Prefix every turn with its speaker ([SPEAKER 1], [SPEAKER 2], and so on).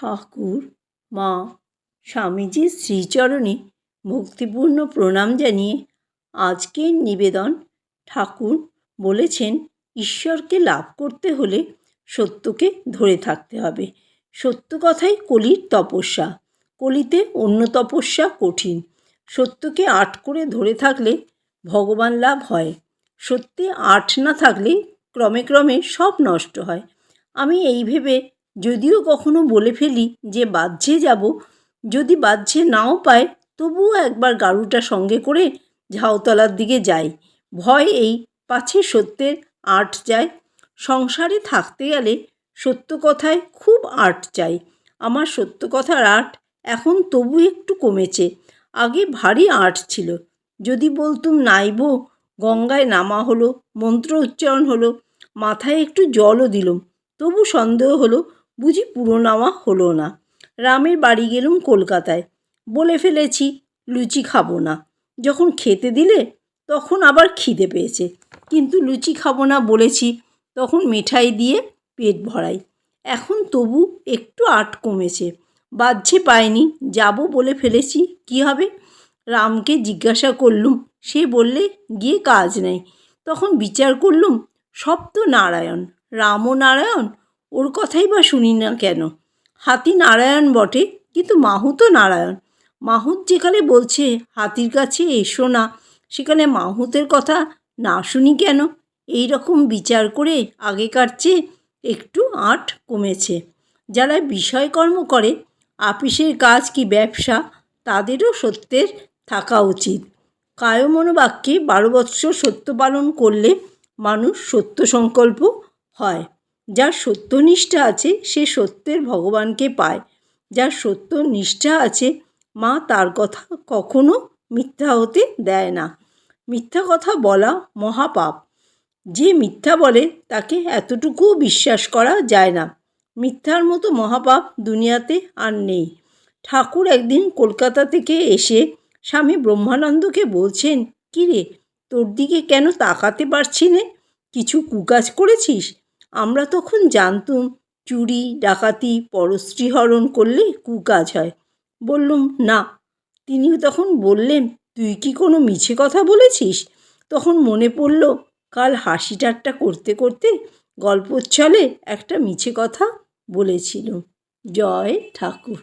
[SPEAKER 1] ঠাকুর, মা, স্বামীজির শ্রীচরণে ভক্তিপূর্ণ প্রণাম জানিয়ে আজকের নিবেদন ঠাকুর বলেছেন, ঈশ্বরকে লাভ করতে হলে সত্যকে ধরে থাকতে হবে। সত্য কথাই কলির তপস্যা। কলিতে অন্য তপস্যা কঠিন। সত্যকে আট করে ধরে থাকলে ভগবান লাভ হয়। সত্যে আট না থাকলে ক্রমে ক্রমে সব নষ্ট হয়। আমি এই ভেবে যদিও কখনো বলে ফেলি যে বাহ্যে যাব। যদি বাহ্যে নাও পায়, তবুও একবার গাড়ুটা সঙ্গে করে ঝাউতলার দিকে যাই। ভয় এই, পাছে সত্যের আট যায়। সংসারে থাকতে গেলে সত্য কথায় খুব আট চাই। আমার সত্য কথার আট এখন তবু একটু কমেছে। আগে ভারী আট ছিল। যদি বলতুম নাইব গঙ্গায় নামা হলো, মন্ত্র উচ্চারণ হলো, মাথায় একটু জলও দিলুম, তবু সন্দেহ হলো বুঝি পুরো নেওয়া হলো না। রামের বাড়ি গেলুম কলকাতায়। বলে ফেলেছি, লুচি খাব না। যখন খেতে দিলে, তখন আবার খিদে পেয়েছে। কিন্তু লুচি খাব না বলেছি, তখন মিঠাই দিয়ে পেট ভরাই। এখন তবু একটু আট কমেছে। বাহ্যে পায়নি যাব বলে ফেলেছি, কী হবে? রামকে জিজ্ঞাসা করলুম, সে বললে, গিয়ে কাজ নেই। তখন বিচার করলুম সব তো নারায়ণ রামও নারায়ণ ওর কথাই বা শুনি না কেন? হাতি নারায়ণ বটে, কিন্তু মাহুতও নারায়ণ। মাহুত যেখানে বলছে, হাতির কাছে এসো না। সেখানে মাহুতের কথা না শুনি কেন? এই রকম বিচার করে আগেকার চেয়ে একটু আট কমেছে। যারা বিষয়কর্ম করে, আপিসের কাজ কি ব্যবসা, তাদেরও সত্যের থাকা উচিত। কায়মনোবাক্যে বারো বৎসর সত্য পালন করলে মানুষ সত্য সংকল্প হয়। যার সত্যনিষ্ঠা আছে, সে সত্যের ভগবানকে পায়। যার সত্য নিষ্ঠা আছে, মা তার কথা কখনো মিথ্যা হতে দেয় না। মিথ্যা কথা বলা মহাপাপ। যে মিথ্যা বলে, তাকে এতটুকুও বিশ্বাস করা যায় না। মিথ্যার মতো মহাপাপ দুনিয়াতে আর নেই। ঠাকুর একদিন কলকাতা থেকে এসে স্বামী ব্রহ্মানন্দকে বলছেন কী রে তোর দিকে কেন তাকাতে পারছি নে? কিছু কুকাজ করেছিস? আমরা তখন জানতুম চুরি, ডাকাতি, পরশ্রীহরণ হরণ করলে কুকাজ হয়। বললুম, না। তিনি তখন বললেন, তুই কি কোনো মিছে কথা বলেছিস? তখন মনে পড়ল, কাল হাসি ঠাট্টা করতে করতে গল্পর একটা মিছে কথা বলেছিল জয় ঠাকুর।